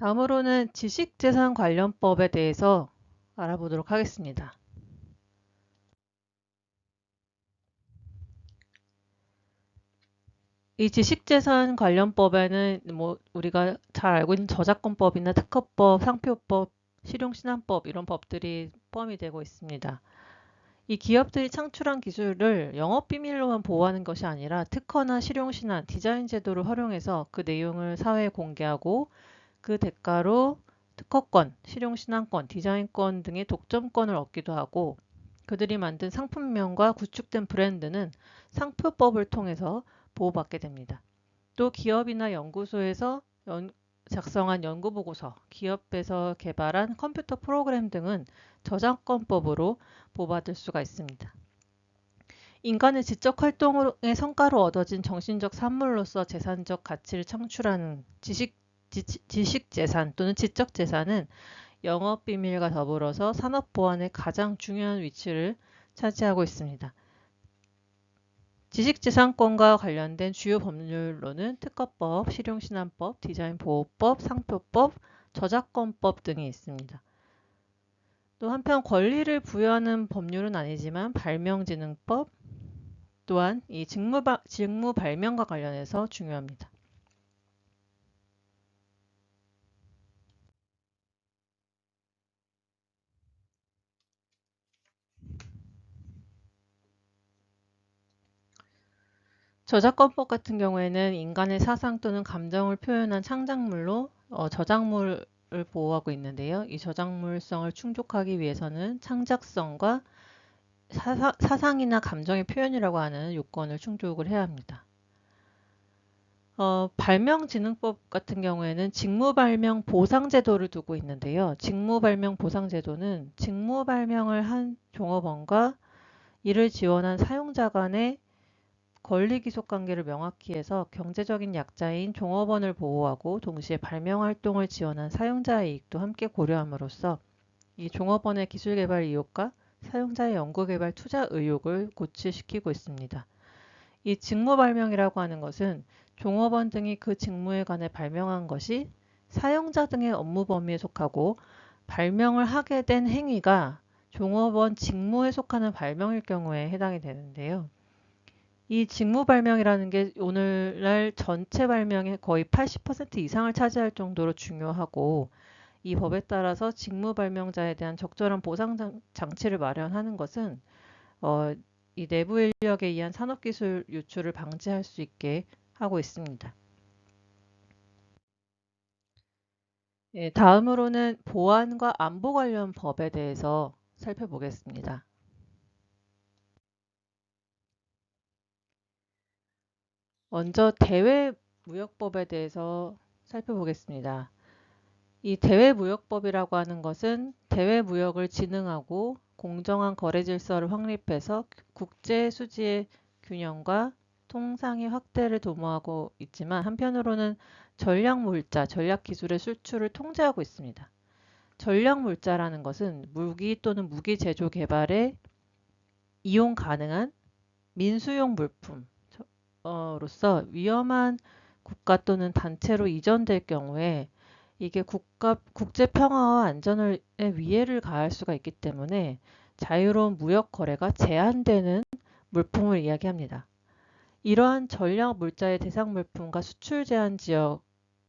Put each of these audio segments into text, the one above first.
다음으로는 지식재산 관련법에 대해서 알아보도록 하겠습니다. 이 지식재산 관련법에는 뭐 우리가 잘 알고 있는 저작권법이나 특허법, 상표법, 실용신안법 이런 법들이 포함이 되고 있습니다. 이 기업들이 창출한 기술을 영업 비밀로만 보호하는 것이 아니라 특허나 실용신안, 디자인 제도를 활용해서 그 내용을 사회에 공개하고 그 대가로 특허권, 실용신안권, 디자인권 등의 독점권을 얻기도 하고 그들이 만든 상품명과 구축된 브랜드는 상표법을 통해서 보호받게 됩니다. 또 기업이나 연구소에서 연, 작성한 연구보고서, 기업에서 개발한 컴퓨터 프로그램 등은 저작권법으로 보호받을 수가 있습니다. 인간의 지적 활동의 성과로 얻어진 정신적 산물로서 재산적 가치를 창출하는 지식, 지식 재산 또는 지적 재산은 영업 비밀과 더불어서 산업 보안의 가장 중요한 위치를 차지하고 있습니다. 지식재산권과 관련된 주요 법률로는 특허법, 실용신안법, 디자인보호법, 상표법, 저작권법 등이 있습니다. 또 한편 권리를 부여하는 법률은 아니지만 발명진흥법 또한 이 직무, 직무 발명과 관련해서 중요합니다. 저작권법 같은 경우에는 인간의 사상 또는 감정을 표현한 창작물로 어, 저작물을 보호하고 있는데요. 이 저작물성을 충족하기 위해서는 창작성과 사사, 사상이나 감정의 표현이라고 하는 요건을 충족을 해야 합니다. 어, 발명진흥법 같은 경우에는 직무발명 보상제도를 두고 있는데요. 직무발명 보상제도는 직무발명을 한 종업원과 이를 지원한 사용자 간의 권리 기속 관계를 명확히 해서 경제적인 약자인 종업원을 보호하고 동시에 발명 활동을 지원한 사용자의 이익도 함께 고려함으로써 이 종업원의 기술 개발 의욕과 사용자의 연구 개발 투자 의욕을 고취시키고 있습니다. 이 직무 발명이라고 하는 것은 종업원 등이 그 직무에 관해 발명한 것이 사용자 등의 업무 범위에 속하고 발명을 하게 된 행위가 종업원 직무에 속하는 발명일 경우에 해당이 되는데요. 이 직무 발명이라는 게 오늘날 전체 발명의 거의 80% 이상을 차지할 정도로 중요하고 이 법에 따라서 직무 발명자에 대한 적절한 보상 장치를 마련하는 것은 어, 이 내부 인력에 의한 산업기술 유출을 방지할 수 있게 하고 있습니다. 예, 다음으로는 보안과 안보 관련 법에 대해서 살펴보겠습니다. 먼저 대외무역법에 대해서 살펴보겠습니다. 이 대외무역법이라고 하는 것은 대외무역을 진흥하고 공정한 거래 질서를 확립해서 국제 수지의 균형과 통상의 확대를 도모하고 있지만 한편으로는 전략 물자, 전략 기술의 수출을 통제하고 있습니다. 전략 물자라는 것은 무기 또는 무기 제조 개발에 이용 가능한 민수용 물품, 로서 위험한 국가 또는 단체로 이전될 경우에 이게 국가 국제 평화와 안전에 위해를 가할 수가 있기 때문에 자유로운 무역 거래가 제한되는 물품을 이야기합니다. 이러한 전략 물자의 대상 물품과 수출 제한 지역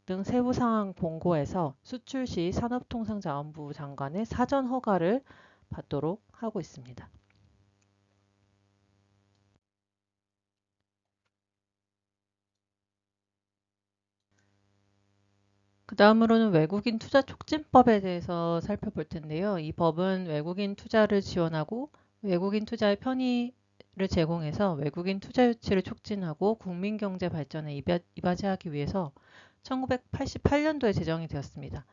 등 세부 상황 공고에서 수출 시 산업통상자원부 장관의 사전 허가를 받도록 하고 있습니다. 그 다음으로는 외국인 투자 촉진법에 대해서 살펴볼 텐데요. 이 법은 외국인 투자를 지원하고 외국인 투자의 편의를 제공해서 외국인 투자 유치를 촉진하고 국민 경제 발전에 이바지하기 위해서 1988년도에 제정이 되었습니다.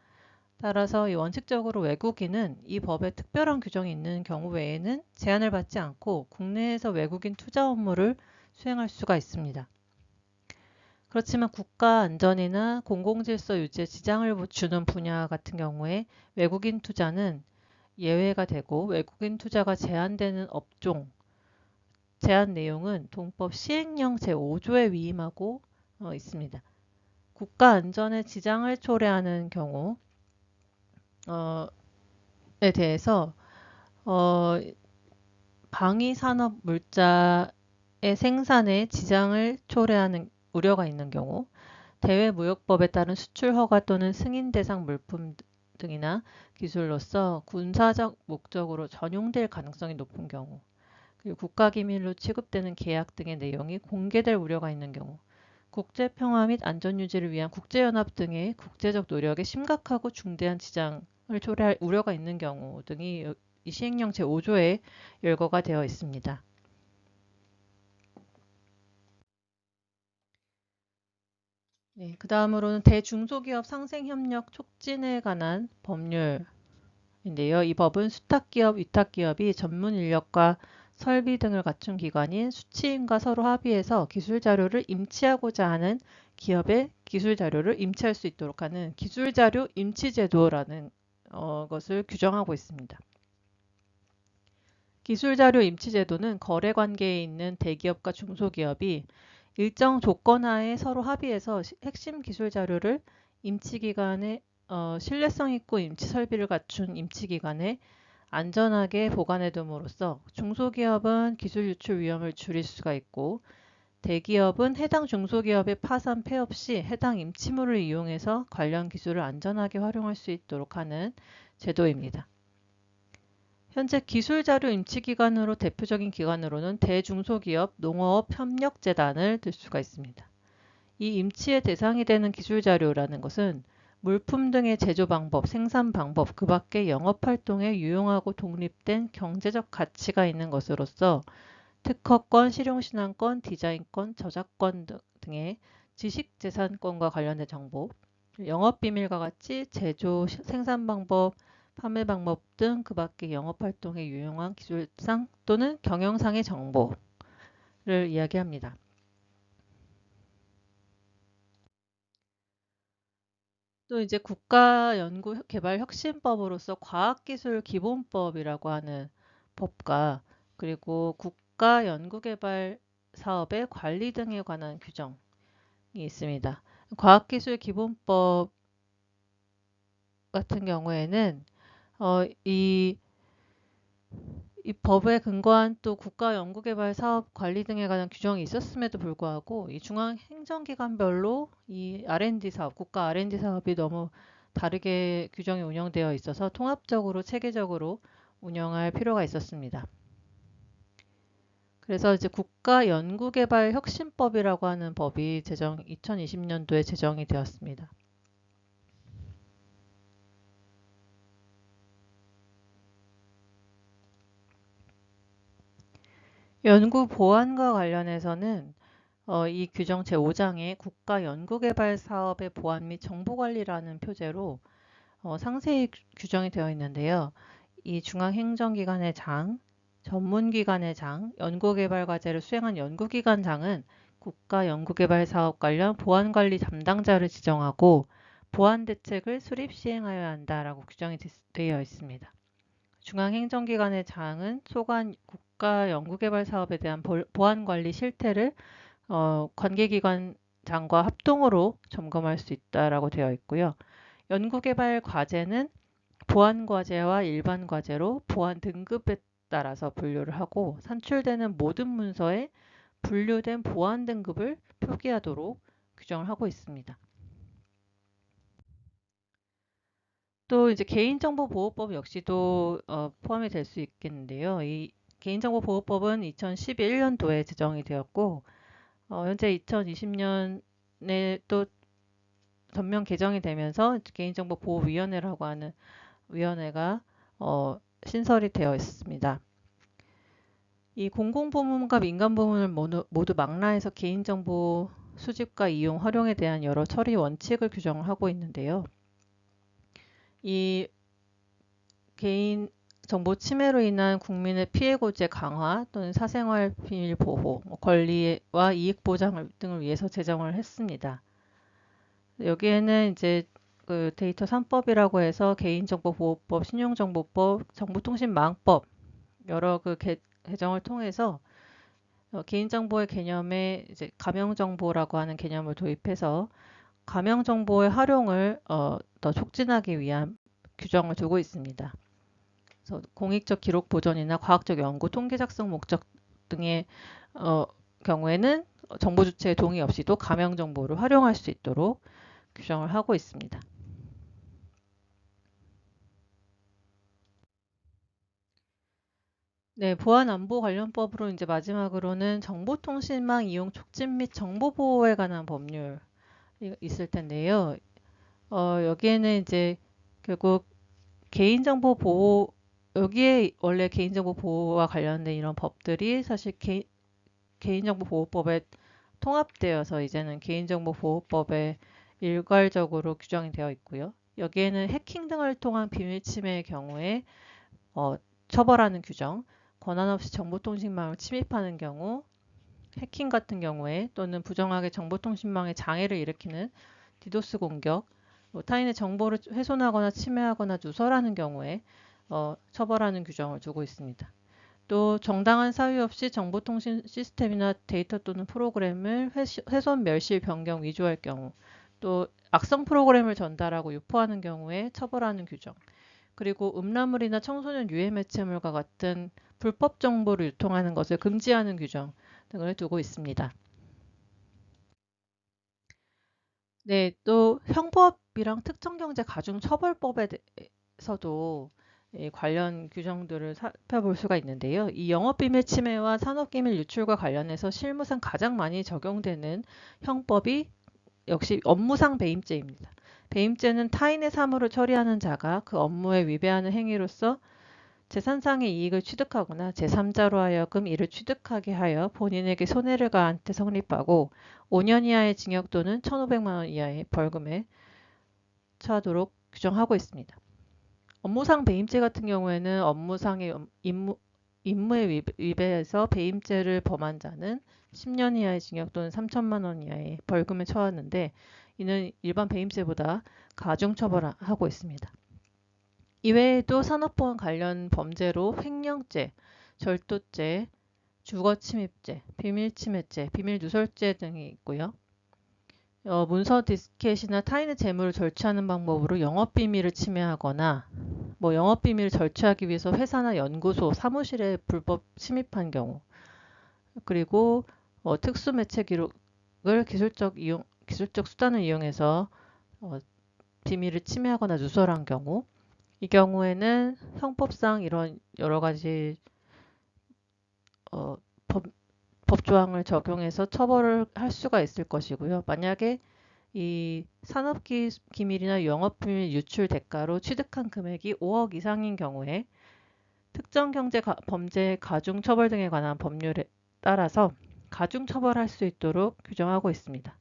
따라서 이 원칙적으로 외국인은 이 법에 특별한 규정이 있는 경우 외에는 제한을 받지 않고 국내에서 외국인 투자 업무를 수행할 수가 있습니다. 그렇지만 국가 안전이나 공공질서 유지에 지장을 주는 분야 같은 경우에 외국인 투자는 예외가 되고 외국인 투자가 제한되는 업종 제한 내용은 동법 시행령 제5조에 위임하고 어, 있습니다. 국가 안전에 지장을 초래하는 경우 어,에 대해서 어, 방위 산업 물자의 생산에 지장을 초래하는 우려가 있는 경우 대외무역법에 따른 수출 허가 또는 승인 대상 물품 등이나 기술로서 군사적 목적으로 전용될 가능성이 높은 경우 그리고 국가기밀로 취급되는 계약 등의 내용이 공개될 우려가 있는 경우 국제평화 및 안전유지를 위한 국제연합 등의 국제적 노력에 심각하고 중대한 지장을 초래할 우려가 있는 경우 등이 이 시행령 제5조에 열거가 되어 있습니다. 네, 그 다음으로는 대중소기업 상생협력 촉진에 관한 법률인데요. 이 법은 수탁기업, 위탁기업이 전문 인력과 설비 등을 갖춘 기관인 수치인과 서로 합의해서 기술 자료를 임치하고자 하는 기업의 기술 자료를 임치할 수 있도록 하는 기술 자료 임치 제도라는 어, 것을 규정하고 있습니다. 기술 자료 임치 제도는 거래 관계에 있는 대기업과 중소기업이 일정 조건 하에 서로 합의해서 핵심 기술 자료를 임치기관에 어, 신뢰성 있고 임치 설비를 갖춘 임치기관에 안전하게 보관해 둠으로써 중소기업은 기술 유출 위험을 줄일 수가 있고 대기업은 해당 중소기업의 파산 폐업 시 해당 임치물을 이용해서 관련 기술을 안전하게 활용할 수 있도록 하는 제도입니다. 현재 기술자료 임치기관으로 대표적인 기관으로는 대중소기업 농어협력재단을 들 수가 있습니다. 이 임치의 대상이 되는 기술자료라는 것은 물품 등의 제조 방법, 생산 방법, 그 밖의 영업 활동에 유용하고 독립된 경제적 가치가 있는 것으로서 특허권, 실용신앙권, 디자인권, 저작권 등의 지식재산권과 관련된 정보, 영업비밀과 같이 제조, 생산 방법, 판매 방법 등 그 밖의 영업 활동에 유용한 기술상 또는 경영상의 정보를 이야기합니다. 또 이제 국가연구개발혁신법으로서 과학기술기본법이라고 하는 법과 그리고 국가연구개발 사업의 관리 등에 관한 규정이 있습니다. 과학기술기본법 같은 경우에는 어, 이, 이 법에 근거한 또 국가 연구개발 사업 관리 등에 관한 규정이 있었음에도 불구하고 이 중앙 행정기관별로 이 R&D 사업, 국가 R&D 사업이 너무 다르게 규정이 운영되어 있어서 통합적으로 체계적으로 운영할 필요가 있었습니다. 그래서 이제 국가연구개발혁신법이라고 하는 법이 제정 2020년도에 제정이 되었습니다. 연구 보안과 관련해서는 어, 이 규정 제5장에 국가 연구개발 사업의 보안 및 정보관리라는 표제로 어, 상세히 규정이 되어 있는데요. 이 중앙행정기관의 장, 전문기관의 장, 연구개발 과제를 수행한 연구기관 장은 국가 연구개발 사업 관련 보안관리 담당자를 지정하고 보안 대책을 수립 시행하여야 한다라고 규정이 되어 있습니다. 중앙행정기관의 장은 소관 국가 연구개발 사업에 대한 보안 관리 실태를 어, 관계기관장과 합동으로 점검할 수 있다라고 되어 있고요. 연구개발 과제는 보안 과제와 일반 과제로 보안 등급에 따라서 분류를 하고 산출되는 모든 문서에 분류된 보안 등급을 표기하도록 규정을 하고 있습니다. 또 이제 개인정보보호법 역시도 어, 포함이 될 수 있겠는데요. 이 개인정보보호법은 2011년도에 제정이 되었고 어, 현재 2020년에 또 전면 개정이 되면서 개인정보보호위원회라고 하는 위원회가 어, 신설이 되어 있습니다. 이 공공부문과 민간부문을 모두, 모두 망라해서 개인정보 수집과 이용, 활용에 대한 여러 처리 원칙을 규정을 하고 있는데요. 이 개인 정보 침해로 인한 국민의 피해 고제 강화 또는 사생활 비밀 보호, 뭐 권리와 이익 보장 등을 위해서 제정을 했습니다. 여기에는 이제 그 데이터 3법이라고 해서 개인정보보호법, 신용정보법, 정보통신망법 여러 그 개, 개정을 통해서 어, 개인정보의 개념에 이제 가명정보라고 하는 개념을 도입해서 가명 정보의 활용을 어, 더 촉진하기 위한 규정을 두고 있습니다. 공익적 기록 보존이나 과학적 연구, 통계 작성 목적 등의 어, 경우에는 정보 주체의 동의 없이도 가명 정보를 활용할 수 있도록 규정을 하고 있습니다. 네, 보안 안보 관련법으로 이제 마지막으로는 정보통신망 이용 촉진 및 정보 보호에 관한 법률 있을 텐데요. 어, 여기에는 이제 결국 개인정보 보호 여기에 원래 개인정보 보호와 관련된 이런 법들이 사실 개, 개인정보 보호법에 통합되어서 이제는 개인정보 보호법에 일괄적으로 규정이 되어 있고요. 여기에는 해킹 등을 통한 비밀 침해의 경우에 어, 처벌하는 규정, 권한 없이 정보통신망을 침입하는 경우, 해킹 같은 경우에 또는 부정하게 정보통신망에 장애를 일으키는 디도스 공격, 뭐 타인의 정보를 훼손하거나 침해하거나 누설하는 경우에 어, 처벌하는 규정을 두고 있습니다. 또 정당한 사유 없이 정보통신 시스템이나 데이터 또는 프로그램을 훼손, 멸실, 변경, 위조할 경우, 또 악성 프로그램을 전달하고 유포하는 경우에 처벌하는 규정, 그리고 음란물이나 청소년 유해 매체물과 같은 불법 정보를 유통하는 것을 금지하는 규정 등을 두고 있습니다. 네, 또 형법이랑 특정경제 가중처벌법에 대해서도 관련 규정들을 살펴볼 수가 있는데요. 이 영업비밀 침해와 산업기밀 유출과 관련해서 실무상 가장 많이 적용되는 형법이 역시 업무상 배임죄입니다. 배임죄는 타인의 사물을 처리하는 자가 그 업무에 위배하는 행위로서 제3상의 이익을 취득하거나 제3자로 하여금 이를 취득하게 하여 본인에게 손해를 가한 때 성립하고 5년 이하의 징역 또는 1,500만 원 이하의 벌금에 처하도록 규정하고 있습니다. 업무상 배임죄 같은 경우에는 업무상의 임무, 임무에 위배해서 배임죄를 범한 자는 10년 이하의 징역 또는 3천만 원 이하의 벌금에 처하는데 이는 일반 배임죄보다 가중처벌하고 있습니다. 이외에도 산업보안 관련 범죄로 횡령죄, 절도죄, 주거침입죄, 비밀침해죄, 비밀누설죄 등이 있고요. 어, 문서 디스켓이나 타인의 재물을 절취하는 방법으로 영업 비밀을 침해하거나 뭐 영업 비밀을 절취하기 위해서 회사나 연구소, 사무실에 불법 침입한 경우 그리고 어, 특수 매체 기록을 기술적 이용, 기술적 수단을 이용해서 어, 비밀을 침해하거나 누설한 경우 이 경우에는 형법상 이런 여러 가지 어, 법, 법조항을 적용해서 처벌을 할 수가 있을 것이고요. 만약에 이 산업기밀이나 영업비밀 유출 대가로 취득한 금액이 5억 이상인 경우에 특정 경제 범죄 가중 처벌 등에 관한 법률에 따라서 가중 처벌할 수 있도록 규정하고 있습니다.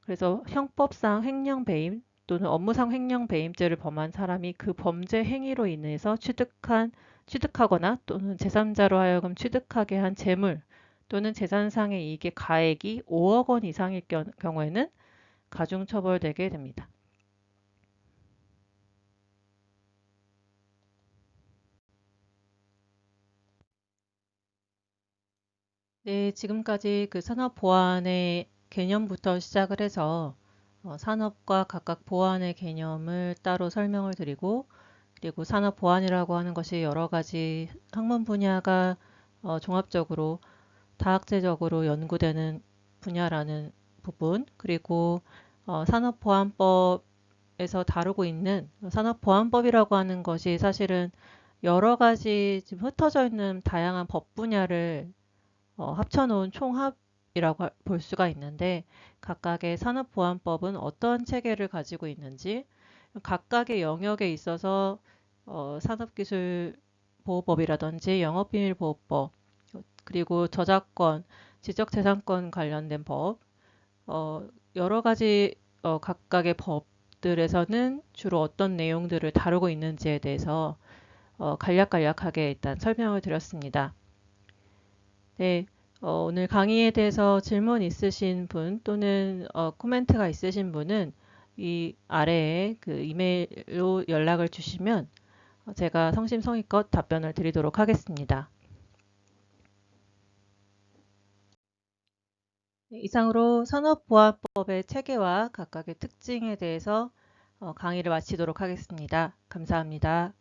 그래서 형법상 횡령 배임 또는 업무상 횡령 배임죄를 범한 사람이 그 범죄 행위로 인해서 취득한 취득하거나 또는 제3자로 하여금 취득하게 한 재물 또는 재산상의 이익의 가액이 5억 원 이상일 경우에는 가중처벌되게 됩니다. 네, 지금까지 그 산업 보안의 개념부터 시작을 해서 어, 산업과 각각 보안의 개념을 따로 설명을 드리고 그리고 산업 보안이라고 하는 것이 여러 가지 학문 분야가 어, 종합적으로 다학제적으로 연구되는 분야라는 부분 그리고 어, 산업보안법에서 다루고 있는 산업보안법이라고 하는 것이 사실은 여러 가지 지금 흩어져 있는 다양한 법 분야를 어, 합쳐놓은 총합 이라고 볼 수가 있는데 각각의 산업보안법은 어떤 체계를 가지고 있는지 각각의 영역에 있어서 어, 산업기술 보호법이라든지 영업비밀보호법 그리고 저작권, 지적재산권 관련된 법 어, 여러 가지 어, 각각의 법들에서는 주로 어떤 내용들을 다루고 있는지에 대해서 어, 간략간략하게 일단 설명을 드렸습니다. 네. 어, 오늘 강의에 대해서 질문 있으신 분 또는 어, 코멘트가 있으신 분은 이 아래에 그 이메일로 연락을 주시면 제가 성심성의껏 답변을 드리도록 하겠습니다. 이상으로 산업보안법의 체계와 각각의 특징에 대해서 어, 강의를 마치도록 하겠습니다. 감사합니다.